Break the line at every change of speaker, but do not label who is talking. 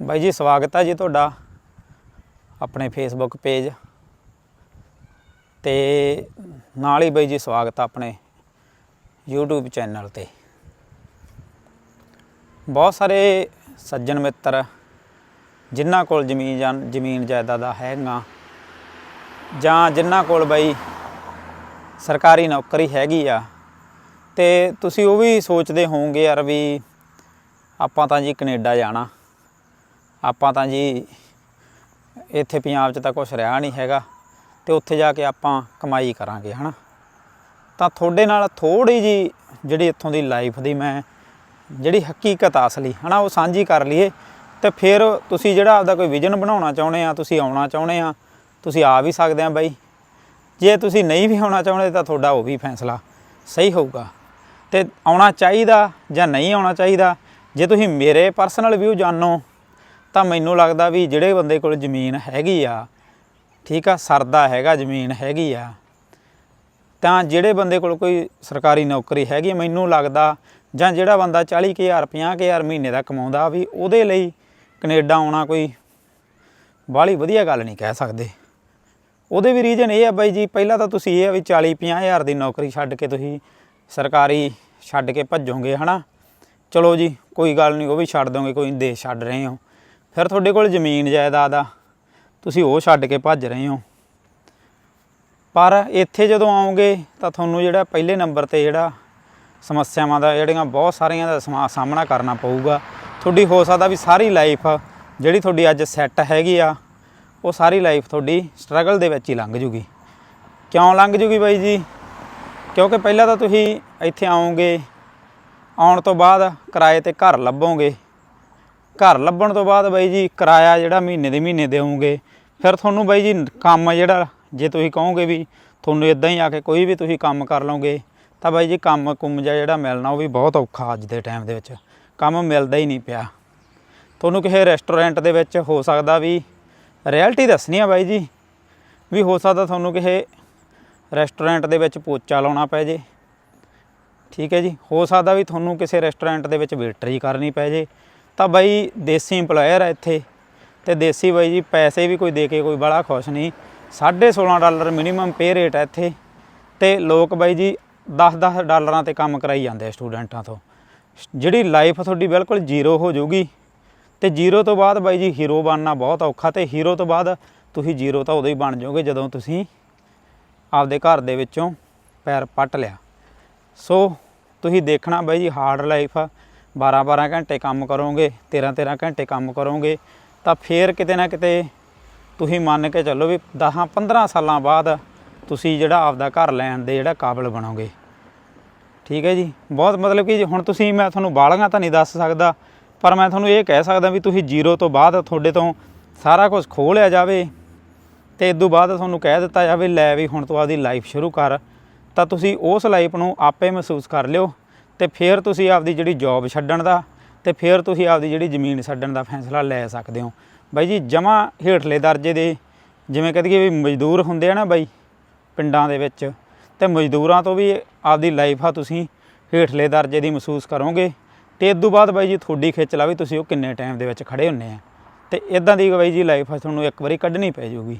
ਬਾਈ ਜੀ, ਸਵਾਗਤ ਹੈ ਜੀ ਤੁਹਾਡਾ ਆਪਣੇ ਫੇਸਬੁੱਕ ਪੇਜ ਤੇ ਨਾਲ ਹੀ ਬਾਈ ਜੀ, ਸਵਾਗਤ ਹੈ ਆਪਣੇ YouTube ਚੈਨਲ ਤੇ। ਬਹੁਤ ਸਾਰੇ ਸੱਜਣ ਮਿੱਤਰ, ਜਿਨ੍ਹਾਂ ਕੋਲ ਜ਼ਮੀਨ ਜਾਂ ਜ਼ਮੀਨ ਜਾਇਦਾਦਾਂ ਹੈਗਾ ਜਾਂ ਜਿਨ੍ਹਾਂ ਕੋਲ ਬਾਈ ਸਰਕਾਰੀ ਨੌਕਰੀ ਹੈਗੀ ਆ, ਤੇ ਤੁਸੀਂ ਉਹ ਵੀ ਸੋਚਦੇ ਹੋਵੋਗੇ ਯਾਰ ਵੀ ਆਪਾਂ ਤਾਂ ਜੀ ਕੈਨੇਡਾ ਜਾਣਾ। ਆਪਾਂ ਤਾਂ ਜੀ ਇੱਥੇ ਪੰਜਾਬ 'ਚ ਤਾਂ ਕੁਝ ਰਿਹਾ ਨਹੀਂ ਹੈਗਾ ਤੇ ਉੱਥੇ ਜਾ ਕੇ ਆਪਾਂ ਕਮਾਈ ਕਰਾਂਗੇ, ਹਨਾ? ਤਾਂ ਤੁਹਾਡੇ ਨਾਲ ਥੋੜੀ ਜੀ ਜਿਹੜੀ ਇੱਥੋਂ ਦੀ ਲਾਈਫ ਦੀ ਮੈਂ ਜਿਹੜੀ ਹਕੀਕਤ ਆ ਅਸਲੀ ਹਨਾ, ਉਹ ਸਾਂਝੀ ਕਰ ਲਈਏ। ਤੇ ਫਿਰ ਤੁਸੀਂ ਜਿਹੜਾ ਆਪਦਾ ਕੋਈ ਵਿਜ਼ਨ ਬਣਾਉਣਾ ਚਾਹੁੰਦੇ ਆ, ਤੁਸੀਂ ਆਉਣਾ ਚਾਹੁੰਦੇ ਆ, ਤੁਸੀਂ ਆ ਵੀ ਸਕਦੇ ਆ ਬਾਈ। ਜੇ ਤੁਸੀਂ ਨਹੀਂ ਵੀ ਆਉਣਾ ਚਾਹੁੰਦੇ ਤਾਂ ਤੁਹਾਡਾ ਉਹ ਵੀ ਫੈਸਲਾ ਸਹੀ ਹੋਊਗਾ। ਤੇ ਆਉਣਾ ਚਾਹੀਦਾ ਜਾਂ ਨਹੀਂ ਆਉਣਾ ਚਾਹੀਦਾ, ਜੇ ਤੁਸੀਂ ਮੇਰੇ ਪਰਸਨਲ ਵਿਊ ਜਾਣੋ ਤਾਂ ਮੈਨੂੰ ਲੱਗਦਾ ਵੀ ਜਿਹੜੇ ਬੰਦੇ ਕੋਲ ਜ਼ਮੀਨ ਹੈਗੀ ਆ, ਠੀਕ ਆ, ਸਰਦਾ ਹੈਗਾ, ਜ਼ਮੀਨ ਹੈਗੀ ਆ, ਤਾਂ ਜਿਹੜੇ ਬੰਦੇ ਕੋਲ ਕੋਈ ਸਰਕਾਰੀ ਨੌਕਰੀ ਹੈਗੀ, ਮੈਨੂੰ ਲੱਗਦਾ ਜਾਂ ਜਿਹੜਾ ਬੰਦਾ 40000 50000 ਮਹੀਨੇ ਦਾ ਕਮਾਉਂਦਾ ਵੀ ਉਹਦੇ ਲਈ ਕੈਨੇਡਾ ਆਉਣਾ ਕੋਈ ਬਾਹਲੀ ਵਧੀਆ ਗੱਲ ਨਹੀਂ ਕਹਿ ਸਕਦੇ। ਉਹਦੇ ਵੀ ਰੀਜਨ ਇਹ ਆ ਬਾਈ ਜੀ, ਪਹਿਲਾਂ ਤਾਂ ਤੁਸੀਂ ਇਹ ਆ ਵੀ 40 50000 ਦੀ ਨੌਕਰੀ ਛੱਡ ਕੇ ਤੁਸੀਂ ਸਰਕਾਰੀ ਛੱਡ ਕੇ ਭੱਜੋਗੇ, ਹਨਾ? ਚਲੋ ਜੀ, ਕੋਈ ਗੱਲ ਨਹੀਂ, ਉਹ ਵੀ ਛੱਡ ਦੋਗੇ, ਕੋਈ ਦੇਸ਼ ਛੱਡ ਰਹੇ ਹੋ। ਫਿਰ ਤੁਹਾਡੇ ਕੋਲ ਜ਼ਮੀਨ ਜਾਇਦਾਦ ਆ। ਤੁਸੀਂ ਉਹ ਛੱਡ ਕੇ ਭੱਜ ਰਹੇ ਹੋ। ਪਰ ਇੱਥੇ ਜਦੋਂ ਆਓਗੇ ਤਾਂ ਤੁਹਾਨੂੰ ਜਿਹੜਾ ਪਹਿਲੇ ਨੰਬਰ ਤੇ ਜਿਹੜਾ ਸਮੱਸਿਆਵਾਂ ਦਾ, ਜਿਹੜੀਆਂ ਬਹੁਤ ਸਾਰੀਆਂ ਦਾ ਸਮਾ- ਸਾਹਮਣਾ ਕਰਨਾ ਪਊਗਾ। ਤੁਹਾਡੀ ਹੋ ਸਕਦਾ ਵੀ ਸਾਰੀ ਲਾਈਫ ਜਿਹੜੀ ਤੁਹਾਡੀ ਅੱਜ ਸੈੱਟ ਹੈਗੀ ਆ, ਉਹ ਸਾਰੀ ਲਾਈਫ ਤੁਹਾਡੀ ਸਟਰਗਲ ਦੇ ਵਿੱਚ ਹੀ ਲੰਘ ਜੂਗੀ। ਕਿਉਂ ਲੰਘ ਜੂਗੀ ਬਾਈ ਜੀ? ਕਿਉਂਕਿ ਪਹਿਲਾਂ ਤਾਂ ਤੁਸੀਂ ਇੱਥੇ ਆਓਗੇ ਆਉਣ ਤੋਂ ਬਾਅਦ ਕਿਰਾਏ ਤੇ ਘਰ ਲੱਭੋਗੇ। ਘਰ ਲੱਭਣ ਤੋਂ ਬਾਅਦ ਬਾਈ ਜੀ ਕਿਰਾਇਆ ਜਿਹੜਾ ਮਹੀਨੇ ਦੇ ਮਹੀਨੇ ਦੇਵੋਗੇ। ਫਿਰ ਤੁਹਾਨੂੰ ਬਾਈ ਜੀ ਕੰਮ ਜਿਹੜਾ, ਜੇ ਤੁਸੀਂ ਕਹੋਗੇ ਵੀ ਤੁਹਾਨੂੰ ਇਦਾਂ ਹੀ ਆ ਕੇ ਕੋਈ ਵੀ ਤੁਸੀਂ ਕੰਮ ਕਰ ਲਓਗੇ, ਤਾਂ ਬਾਈ ਜੀ ਕੰਮ ਕੁੰਮ ਜਿਹਾ ਜਿਹੜਾ ਮਿਲਣਾ ਉਹ ਵੀ ਬਹੁਤ ਔਖਾ ਅੱਜ ਦੇ ਟਾਈਮ ਦੇ ਵਿੱਚ। ਕੰਮ ਮਿਲਦਾ ਹੀ ਨਹੀਂ ਪਿਆ। ਤੁਹਾਨੂੰ ਕਿਸੇ ਰੈਸਟੋਰੈਂਟ ਦੇ ਵਿੱਚ ਹੋ ਸਕਦਾ ਵੀ ਰਿਐਲਿਟੀ ਦੱਸਣੀ ਆ ਬਾਈ ਜੀ, ਵੀ ਹੋ ਸਕਦਾ ਤੁਹਾਨੂੰ ਕਿਸੇ ਰੈਸਟੋਰੈਂਟ ਦੇ ਵਿੱਚ ਪੋਚਾ ਲਾਉਣਾ ਪੈ ਜੇ। ਠੀਕ ਹੈ ਜੀ, ਹੋ ਸਕਦਾ ਵੀ ਤੁਹਾਨੂੰ ਕਿਸੇ ਰੈਸਟੋਰੈਂਟ ਦੇ ਵਿੱਚ ਵੇਟਰੀ ਕਰਨੀ ਪੈ ਜੇ। ਤਾਂ ਬਾਈ ਦੇਸੀ EMPLOYER ਆ ਇੱਥੇ ਤੇ ਦੇਸੀ ਬਾਈ ਜੀ ਪੈਸੇ ਵੀ ਕੋਈ ਦੇ ਕੇ ਕੋਈ ਬੜਾ ਖੁਸ਼ ਨਹੀਂ। 16.5 ਡਾਲਰ ਮਿਨੀਮਮ ਪੇ ਰੇਟ ਹੈ ਇੱਥੇ ਤੇ ਲੋਕ ਬਾਈ ਜੀ 10-10 ਡਾਲਰਾਂ ਤੇ ਕੰਮ ਕਰਾਈ ਜਾਂਦੇ ਆ ਸਟੂਡੈਂਟਾਂ ਤੋਂ। ਜਿਹੜੀ ਲਾਈਫ ਤੁਹਾਡੀ ਬਿਲਕੁਲ ਜ਼ੀਰੋ ਹੋ ਜਾਊਗੀ ਤੇ ਜ਼ੀਰੋ ਤੋਂ ਬਾਅਦ ਬਾਈ ਜੀ ਹੀਰੋ ਬਣਨਾ ਬਹੁਤ ਔਖਾ ਤੇ ਹੀਰੋ ਤੋਂ ਬਾਅਦ ਤੁਸੀਂ ਜ਼ੀਰੋ ਤਾਂ ਉਦੋਂ ਹੀ ਬਣ ਜਾਓਗੇ ਜਦੋਂ ਤੁਸੀਂ ਆਪਦੇ ਘਰ ਦੇ ਵਿੱਚੋਂ ਪੈਰ ਪੱਟ ਲਿਆ। ਸੋ ਤੁਸੀਂ ਦੇਖਣਾ ਬਾਈ ਜੀ ਹਾਰਡ ਲਾਈਫ ਆ 12 12 ਘੰਟੇ ਕੰਮ ਕਰੋਗੇ 13 13 ਘੰਟੇ ਕੰਮ ਕਰੋਗੇ, ਤਾਂ ਫੇਰ ਕਿਤੇ ਨਾ ਕਿਤੇ ਤੁਸੀਂ ਮੰਨ ਕੇ ਚੱਲੋ ਵੀ 10 15 ਸਾਲਾਂ ਬਾਅਦ ਤੁਸੀਂ ਜਿਹੜਾ ਆਪਦਾ ਘਰ ਲੈਣ ਦੇ ਜਿਹੜਾ ਕਾਬਲ ਬਣੋਗੇ। ਠੀਕ ਹੈ ਜੀ? ਬਹੁਤ ਮਤਲਬ ਕਿ ਹੁਣ ਤੁਸੀਂ, ਮੈਂ ਤੁਹਾਨੂੰ ਬਾਲੀਆਂ ਤਾਂ ਨਹੀਂ ਦੱਸ ਸਕਦਾ, ਪਰ ਮੈਂ ਤੁਹਾਨੂੰ ਇਹ ਕਹਿ ਸਕਦਾ ਵੀ ਤੁਸੀਂ ਜ਼ੀਰੋ ਤੋਂ ਬਾਅਦ ਤੁਹਾਡੇ ਤੋਂ ਸਾਰਾ ਕੁਝ ਖੋਹ ਲਿਆ ਜਾਵੇ ਤੇ ਇਸ ਤੋਂ ਬਾਅਦ ਤੁਹਾਨੂੰ ਕਹਿ ਦਿੱਤਾ ਜਾਵੇ, ਲੈ ਵੀ ਹੁਣ ਤੋਂ ਆਪਦੀ ਲਾਈਫ ਸ਼ੁਰੂ ਕਰ, ਤਾਂ ਤੁਸੀਂ ਉਸ ਲਾਈਫ ਨੂੰ ਆਪੇ ਮਹਿਸੂਸ ਕਰ ਲਿਓ ਤੇ ਫਿਰ ਤੁਸੀਂ ਆਪਦੀ ਜਿਹੜੀ ਜੌਬ ਛੱਡਣ ਦਾ ਤੇ ਫਿਰ ਤੁਸੀਂ ਆਪਦੀ ਜਿਹੜੀ ਜ਼ਮੀਨ ਛੱਡਣ ਦਾ ਫੈਸਲਾ ਲੈ ਸਕਦੇ ਹੋ। ਬਾਈ ਜੀ ਜਮਾ ਹੇਠਲੇ ਦਰਜੇ ਦੇ ਜਿਵੇਂ ਕਹਦੀਏ ਵੀ ਮਜ਼ਦੂਰ ਹੁੰਦੇ ਆ ਨਾ ਬਾਈ ਪਿੰਡਾਂ ਦੇ ਵਿੱਚ, ਤੇ ਮਜ਼ਦੂਰਾਂ ਤੋਂ ਵੀ ਆਪਦੀ ਲਾਈਫ ਆ ਤੁਸੀਂ ਹੇਠਲੇ ਦਰਜੇ ਦੀ ਮਹਿਸੂਸ ਕਰੋਗੇ। ਤੇ ਇਸ ਤੋਂ ਬਾਅਦ ਬਾਈ ਜੀ, ਤੁਹਾਡੀ ਖਿੱਚ ਲਾ ਵੀ ਤੁਸੀਂ ਉਹ ਕਿੰਨੇ ਟਾਈਮ ਦੇ ਵਿੱਚ ਖੜੇ ਹੁੰਨੇ ਆ। ਤੇ ਇਦਾਂ ਦੀ ਬਾਈ ਜੀ ਲਾਈਫ ਆ, ਤੁਹਾਨੂੰ ਇੱਕ ਵਾਰੀ ਕੱਢਣੀ ਪੈ ਜਾਊਗੀ।